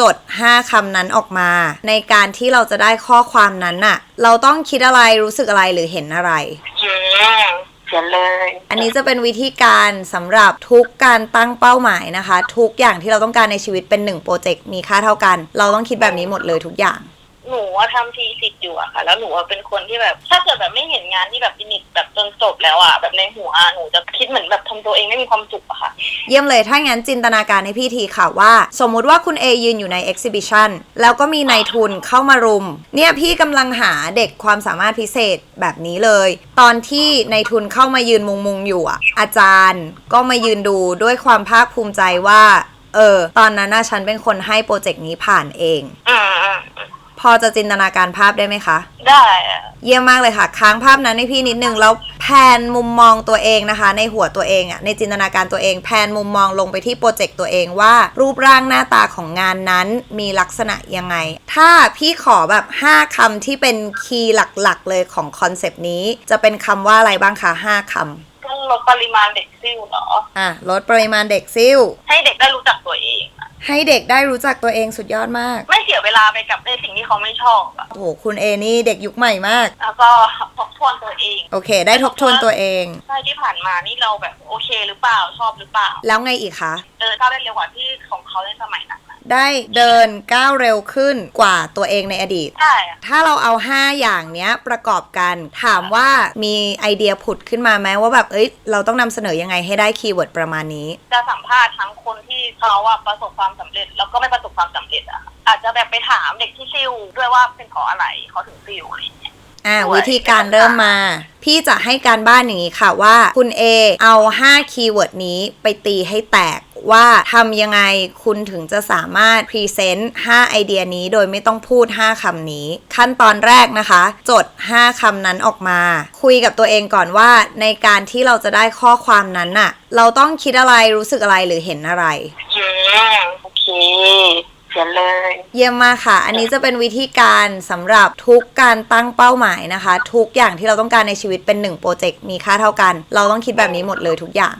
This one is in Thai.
จด 5คำนั้นออกมา ในการที่เราจะได้ข้อความนั้นน่ะ เราต้องคิดอะไรรู้สึกอะไรหรือเห็นอะไรอืมเขียนเลยอันนี้จะเป็นวิธีการสำหรับทุกการตั้งเป้าหมายนะคะ ทุกอย่างที่เราต้องการในชีวิตเป็นหนึ่งโปรเจกต์มีค่าเท่ากัน เราต้องคิดแบบนี้หมดเลยทุกอย่าง หนูว่าทำทีสิทธิ์อยู่อะค่ะ แล้วหนูว่าเป็นคนที่แบบ ถ้าเกิดแบบไม่เห็นงานที่แบบฟินิชแบบจนจบแล้วอะแบบในหัวอะหนูจะคิดเหมือนแบบทำตัวเองไม่มีความสุขอะค่ะ เยี่ยมเลยถ้างั้นจินตนาการให้พี่ทีค่ะว่า สมมุติว่าคุณ A ยืนอยู่ใน exhibition แล้วก็มีนายทุนเข้ามารุม เนี่ยพี่กำลังหาเด็กความสามารถพิเศษแบบนี้เลย ตอนที่นายทุนเข้ามายืนมุงๆอยู่อะอาจารย์ก็มายืนดูด้วยความภาคภูมิใจว่า เออ ตอนนั้นน่ะฉันเป็นคนให้โปรเจกต์นี้ผ่านเอง อืมอืม พอจะจินตนาการภาพได้ไหมคะ ได้อะเยี่ยมมากเลยค่ะ ค้างภาพนั้นให้พี่นิดนึงแล้วแพนมุมมองตัวเองนะคะ ในหัวตัวเองอะในจินตนาการตัวเองแพนมุมมองลงไปที่โปรเจกต์ตัวเองว่า รูปร่างหน้าตาของงานนั้นมีลักษณะยังไง ถ้าพี่ขอแบบ 5คำที่เป็นคีย์หลักๆเลยของคอนเซปต์นี้ จะเป็นคำว่าอะไรบ้างคะ5คต้องลดปริมาณเด็กซิ่วเหรอำอะลดปริมาณเด็กซิ่วให้เด็กได้รู้จักตัวเองอะให้เด็กได้รู้จักตัวเองสุดยอดมาก ไม่ เสียเวลาไปกับในสิ่งที่เขาไม่ชอบอะโอ้โหคุณเอนี่เด็กยุคใหม่มาก แล้วก็ทบทวนตัวเองโอเค ได้ทบทวนตัวเอง ใช่ที่ผ่านมานี่เราแบบโอเคหรือเปล่าชอบหรือเปล่า แล้วไงอีกคะเดินก้าวได้เร็วกว่าที่ของเขาในสมัยนั้นอะ ได้เดินก้าวเร็วขึ้นกว่าตัวเองในอดีต ใช่อะถ้าเราเอา 5 อย่างเนี้ยประกอบกัน ถามว่ามีไอเดียผุดขึ้นมาไหมว่าแบบเอ้ยเราต้องนำเสนอยังไงให้ได้คีย์เวิร์ดประมาณนี้ จะสัมภาษณ์ทั้งคนที่เขาอะประสบความสำเร็จ แล้วก็ไม่ประสบความสำเร็จอะอาจจะแบบไปถามเด็กที่ซิ่วด้วยว่าเป็นเพราะอะไรเขาถึงซิ่วอะไรอย่างเงี้ย อ่าด้วย วิธีการเริ่มมา พี่จะให้การบ้านอย่างนี้ค่ะว่า คุณ A เอา 5 คีย์เวิร์ดนี้ไปตีให้แตก ว่าทำยังไงคุณถึงจะสามารถพรีเซนต์5ไอเดียนี้โดยไม่ต้องพูด 5คำนี้ ขั้นตอนแรกนะคะ จด 5คำนั้นออกมา คุยกับตัวเองก่อนว่าในการที่เราจะได้ข้อความนั้นน่ะ เราต้องคิดอะไรรู้สึกอะไรหรือเห็นอะไรอืมโอเคเขียนเลยเยี่ยมมากค่ะ อันนี้จะเป็นวิธีการสำหรับทุกการตั้งเป้าหมายนะคะ ทุกอย่างที่เราต้องการในชีวิตเป็นหนึ่งโปรเจกต์มีค่าเท่ากัน เราต้องคิดแบบนี้หมดเลยทุกอย่าง